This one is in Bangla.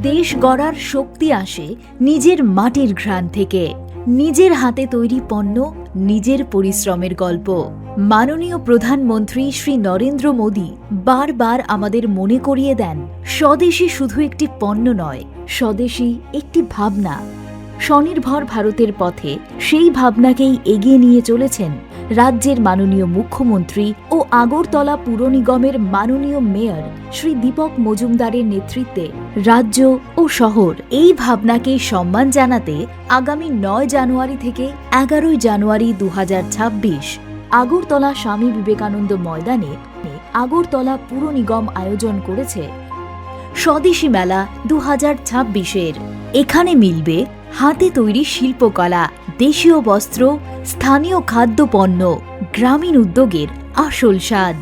দেশ গড়ার শক্তি আসে নিজের মাটির ঘ্রাণ থেকে। নিজের হাতে তৈরি পণ্য, নিজের পরিশ্রমের গল্প। মাননীয় প্রধানমন্ত্রী শ্রী নরেন্দ্র মোদী বারবার আমাদের মনে করিয়ে দেন, স্বদেশী শুধু একটি পণ্য নয়, স্বদেশী একটি ভাবনা। স্বনির্ভর ভারতের পথে সেই ভাবনাকেই এগিয়ে নিয়ে চলেছেন রাজ্যের মাননীয় মুখ্যমন্ত্রী ও আগরতলা পুর নিগমের মাননীয় মেয়র শ্রী দীপক মজুমদারের নেতৃত্বে রাজ্য ও শহর এই ভাবনাকে সম্মান জানাতে আগামী নয় জানুয়ারি থেকে এগারোই জানুয়ারি দু হাজার ছাব্বিশ আগরতলা স্বামী বিবেকানন্দ ময়দানে আগরতলা পুর নিগম আয়োজন করেছে। স্বদেশী মেলা দু ছাব্বিশের। এখানে মিলবে হাতে তৈরি শিল্পকলা দেশীয় বস্ত্র স্থানীয় খাদ্যপণ্য গ্রামীণ উদ্যোগের আসল স্বাদ।